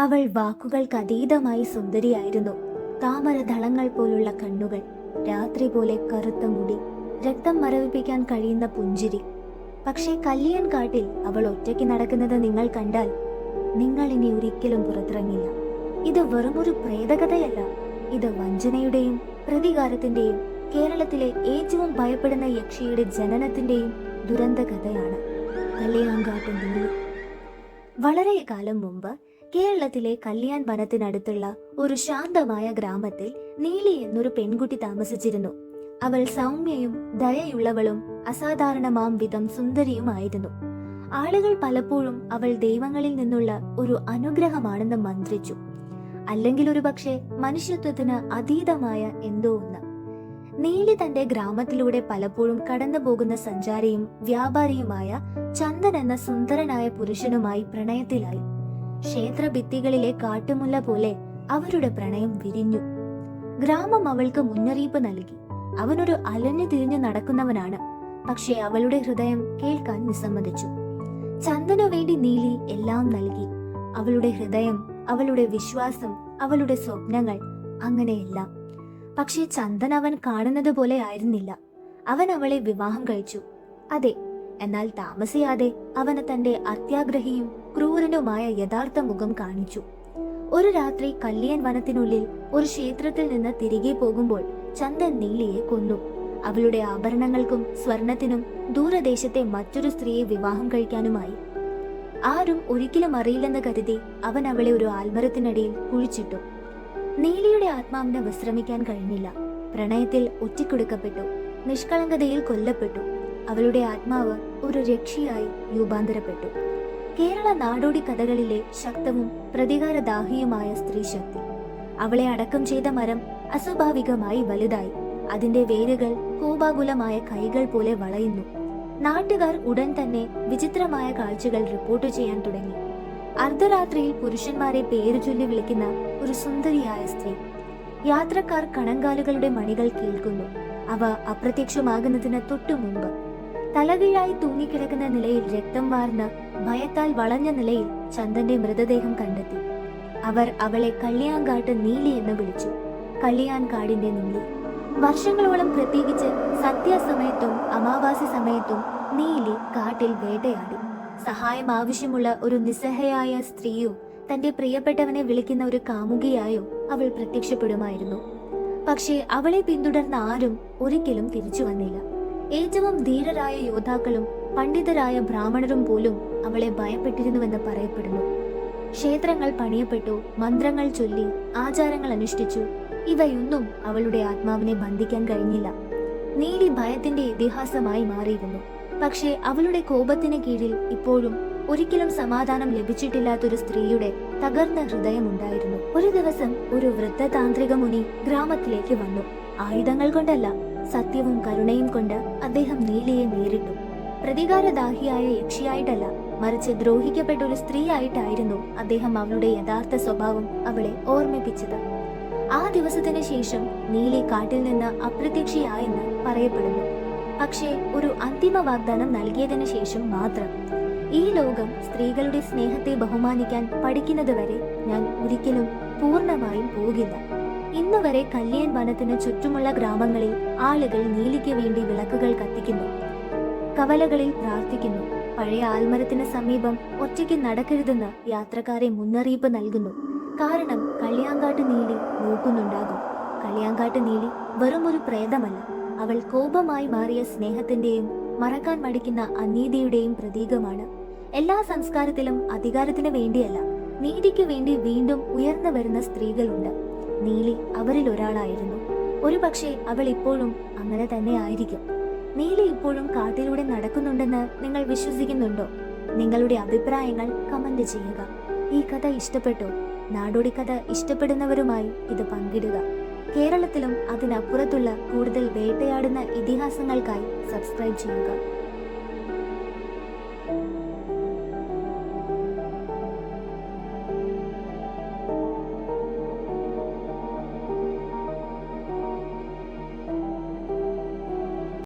അവൾ വാക്കുകൾക്ക് അതീതമായി സുന്ദരിയായിരുന്നു. താമരദളങ്ങൾ പോലുള്ള കണ്ണുകൾ രാത്രി പോലെ കറുത്ത മുടി രക്തം മരവിപ്പിക്കാൻ കഴിയുന്ന പുഞ്ചിരി. പക്ഷേ കല്ലിയൻ കാട്ടിൽ അവൾ ഒറ്റയ്ക്ക് നടക്കുന്നത് നിങ്ങൾ കണ്ടാൽ നിങ്ങൾ ഇനി ഒരിക്കലും പുറത്തിറങ്ങില്ല. ഇത് വെറുമൊരു പ്രേതകഥയല്ല ഇത് വഞ്ചനയുടെയും പ്രതികാരത്തിന്റെയും കേരളത്തിലെ ഏറ്റവും ഭയപ്പെടുന്ന യക്ഷിയുടെ ജനനത്തിന്റെയും ദുരന്ത കഥയാണ് വളരെ കാലം മുമ്പ് കേരളത്തിലെ കല്യാൺ വനത്തിനടുത്തുള്ള ഒരു ശാന്തമായ ഗ്രാമത്തിൽ നീലി എന്നൊരു പെൺകുട്ടി താമസിച്ചിരുന്നു. അവൾ സൗമ്യയും ദയയുള്ളവളും അസാധാരണമാം വിധം സുന്ദരിയുമായിരുന്നു. ആളുകൾ പലപ്പോഴും അവൾ ദൈവങ്ങളിൽ നിന്നുള്ള ഒരു അനുഗ്രഹമാണെന്ന് മന്ത്രിച്ചു. അല്ലെങ്കിൽ ഒരു പക്ഷേ മനുഷ്യത്വത്തിന് അതീതമായ എന്തോ ഒന്ന്. നീലി തന്റെ ഗ്രാമത്തിലൂടെ പലപ്പോഴും കടന്നു പോകുന്ന സഞ്ചാരിയും വ്യാപാരിയുമായ ചന്ദൻ എന്ന സുന്ദരനായ പുരുഷനുമായി പ്രണയത്തിലായി. ക്ഷേത്ര ഭിത്തികളിലെ കാട്ടുമുല്ല പോലെ അവരുടെ പ്രണയം വിരിഞ്ഞു. ഗ്രാമം അവൾക്ക് മുന്നറിയിപ്പ് നൽകി. അവനൊരു അലഞ്ഞു തിരിഞ്ഞു നടക്കുന്നവനാണ്. പക്ഷേ അവളുടെ ഹൃദയം കേൾക്കാൻ വിസമ്മതിച്ചു. ചന്ദനു വേണ്ടി നീലി എല്ലാം നൽകി. അവളുടെ ഹൃദയം അവളുടെ വിശ്വാസം അവളുടെ സ്വപ്നങ്ങൾ അങ്ങനെയെല്ലാം. പക്ഷേ ചന്ദൻ അവൻ കാണുന്നത് പോലെ ആയിരുന്നില്ല. അവൻ അവളെ വിവാഹം കഴിച്ചു. അതെ എന്നാൽ താമസിയാതെ അവന് തന്റെ അത്യാഗ്രഹിയും ക്രൂരനുമായ യഥാർത്ഥ മുഖം കാണിച്ചു. ഒരു രാത്രി കല്ലിയൻ വനത്തിനുള്ളിൽ ഒരു ക്ഷേത്രത്തിൽ നിന്ന് തിരികെ പോകുമ്പോൾ ചന്ദൻ നീലിയെ കൊന്നു. അവളുടെ ആഭരണങ്ങൾക്കും സ്വർണത്തിനും ദൂരദേശത്തെ മറ്റൊരു സ്ത്രീയെ വിവാഹം കഴിക്കാനുമായി. ആരും ഒരിക്കലും അറിയില്ലെന്ന് കരുതി അവൻ അവളെ ഒരു ആൽമരത്തിനടിയിൽ കുഴിച്ചിട്ടു. നീലിയുടെ ആത്മാവിന് വിശ്രമിക്കാൻ കഴിഞ്ഞില്ല. പ്രണയത്തിൽ ഒറ്റിക്കൊടുക്കപ്പെട്ടു. നിഷ്കളങ്കതയിൽ കൊല്ലപ്പെട്ടു. അവളുടെ ആത്മാവ് ഒരു രക്ഷിയായി രൂപാന്തരപ്പെട്ടു. കേരള നാടോടി കഥകളിലെ ശക്തവും പ്രതികാരദാഹിയുമായ സ്ത്രീ ശക്തി. അവളെ അടക്കം ചെയ്ത മരം അസ്വാഭാവികമായി വലുതായി. അതിന്റെ വേരുകൾ കോപാകുലമായ കൈകൾ പോലെ വളയുന്നു. നാട്ടുകാർ ഉടൻ തന്നെ വിചിത്രമായ കാഴ്ചകൾ റിപ്പോർട്ട് ചെയ്യാൻ തുടങ്ങി. അർദ്ധരാത്രിയിൽ പുരുഷന്മാരെ പേര് ചൊല്ലി വിളിക്കുന്ന ഒരു സുന്ദരിയായ സ്ത്രീ. യാത്രക്കാർ കണങ്കാലുകളുടെ മണികൾ കേൾക്കുന്നു. അവ അപ്രത്യക്ഷമാകുന്നതിന് തൊട്ടു മുമ്പ്. തലകീഴായി തൂങ്ങിക്കിടക്കുന്ന നിലയിൽ രക്തം വാർന്ന് ഭയത്താൽ വളഞ്ഞ നിലയിൽ ചന്ദന്റെ മൃതദേഹം കണ്ടെത്തി. അവർ അവളെ കള്ളിയാങ്കാട്ട് നീലി എന്ന് വിളിച്ചു. കള്ളിയാൻകാടിന്റെ നീലി. വർഷങ്ങളോളം പ്രത്യേകിച്ച് സന്ധ്യാസമയത്തും അമാവാസി സമയത്തും നീലി കാട്ടിൽ വേട്ടയാടി. സഹായം ആവശ്യമുള്ള ഒരു നിസ്സഹയായ സ്ത്രീയോ തന്റെ പ്രിയപ്പെട്ടവനെ വിളിക്കുന്ന ഒരു കാമുകിയായോ അവൾ പ്രത്യക്ഷപ്പെടുമായിരുന്നു. പക്ഷേ അവളെ പിന്തുടർന്ന ആരും ഒരിക്കലും തിരിച്ചു വന്നില്ല. ഏറ്റവും ധീരരായ യോദ്ധാക്കളും പണ്ഡിതരായ ബ്രാഹ്മണരും പോലും അവളെ ഭയപ്പെട്ടിരുന്നുവെന്ന് പറയപ്പെടുന്നു. ക്ഷേത്രങ്ങൾ പണിയപ്പെട്ടു മന്ത്രങ്ങൾ ചൊല്ലി ആചാരങ്ങൾ അനുഷ്ഠിച്ചു. ഇവയൊന്നും അവളുടെ ആത്മാവിനെ ബന്ധിക്കാൻ കഴിഞ്ഞില്ല. നീലി ഭയത്തിന്റെ ഇതിഹാസമായി മാറിയിരുന്നു. പക്ഷേ അവളുടെ കോപത്തിന് കീഴിൽ ഇപ്പോഴും ഒരിക്കലും സമാധാനം ലഭിച്ചിട്ടില്ലാത്തൊരു സ്ത്രീയുടെ തകർന്ന ഹൃദയമുണ്ടായിരുന്നു. ഒരു ദിവസം ഒരു വൃദ്ധ താന്ത്രിക മുനി ഗ്രാമത്തിലേക്ക് വന്നു. ആയുധങ്ങൾ കൊണ്ടല്ല സത്യവും കരുണയും കൊണ്ട് അദ്ദേഹം നീലയെ നേരിട്ടു. പ്രതികാരദാഹിയായ യക്ഷിയായിട്ടല്ല മറിച്ച് ദ്രോഹിക്കപ്പെട്ട ഒരു സ്ത്രീ ആയിട്ടായിരുന്നു അദ്ദേഹം അവളുടെ യഥാർത്ഥ സ്വഭാവം അവളെ ഓർമ്മിപ്പിച്ചത്. ആ ദിവസത്തിന് ശേഷം നീലി കാട്ടിൽ നിന്ന് അപ്രത്യക്ഷയായെന്ന് പറയപ്പെടുന്നു. പക്ഷേ ഒരു അന്തിമ വാഗ്ദാനം നൽകിയതിനു ശേഷം മാത്രം. ഈ ലോകം സ്ത്രീകളുടെ സ്നേഹത്തെ ബഹുമാനിക്കാൻ പഠിക്കുന്നതുവരെ ഞാൻ ഒരിക്കലും പൂർണമായും പോകില്ല. ഇന്ന് വരെ കല്യാൺ വനത്തിന് ചുറ്റുമുള്ള ഗ്രാമങ്ങളിൽ ആളുകൾ നീലിക്ക് വേണ്ടി വിളക്കുകൾ കത്തിക്കുന്നു. കവലകളിൽ പ്രാർത്ഥിക്കുന്നു. പഴയ ആൽമരത്തിന് സമീപം ഒറ്റയ്ക്ക് നടക്കരുതെന്ന് യാത്രക്കാരെ മുന്നറിയിപ്പ് നൽകുന്നു. കാരണം കല്യാങ്കാട്ട് നീലി നോക്കുന്നുണ്ടാകും. കല്യാങ്കാട്ട് നീലി വെറും ഒരു പ്രേതമല്ല. അവൾ കോപമായി മാറിയ സ്നേഹത്തിന്റെയും മറക്കാൻ മടിക്കുന്ന അനീതിയുടെയും പ്രതീകമാണ്. എല്ലാ സംസ്കാരത്തിലും അധികാരത്തിന് വേണ്ടിയല്ല നീതിക്ക് വേണ്ടി വീണ്ടും ഉയർന്നു വരുന്ന സ്ത്രീകളുണ്ട്. നീലി അവരിൽ ഒരാളായിരുന്നു. ഒരുപക്ഷെ അവൾ ഇപ്പോഴും അങ്ങനെ തന്നെ ആയിരിക്കും. നീലി ഇപ്പോഴും കാട്ടിലൂടെ നടക്കുന്നുണ്ടെന്ന് നിങ്ങൾ വിശ്വസിക്കുന്നുണ്ടോ? നിങ്ങളുടെ അഭിപ്രായങ്ങൾ കമന്റ് ചെയ്യുക. ഈ കഥ ഇഷ്ടപ്പെട്ടോ. നാടോടി കഥ ഇഷ്ടപ്പെടുന്നവരുമായി ഇത് പങ്കിടുക. കേരളത്തിലും അതിനപ്പുറത്തുള്ള കൂടുതൽ വേട്ടയാടുന്ന ഇതിഹാസങ്ങൾക്കായി സബ്സ്ക്രൈബ് ചെയ്യുക.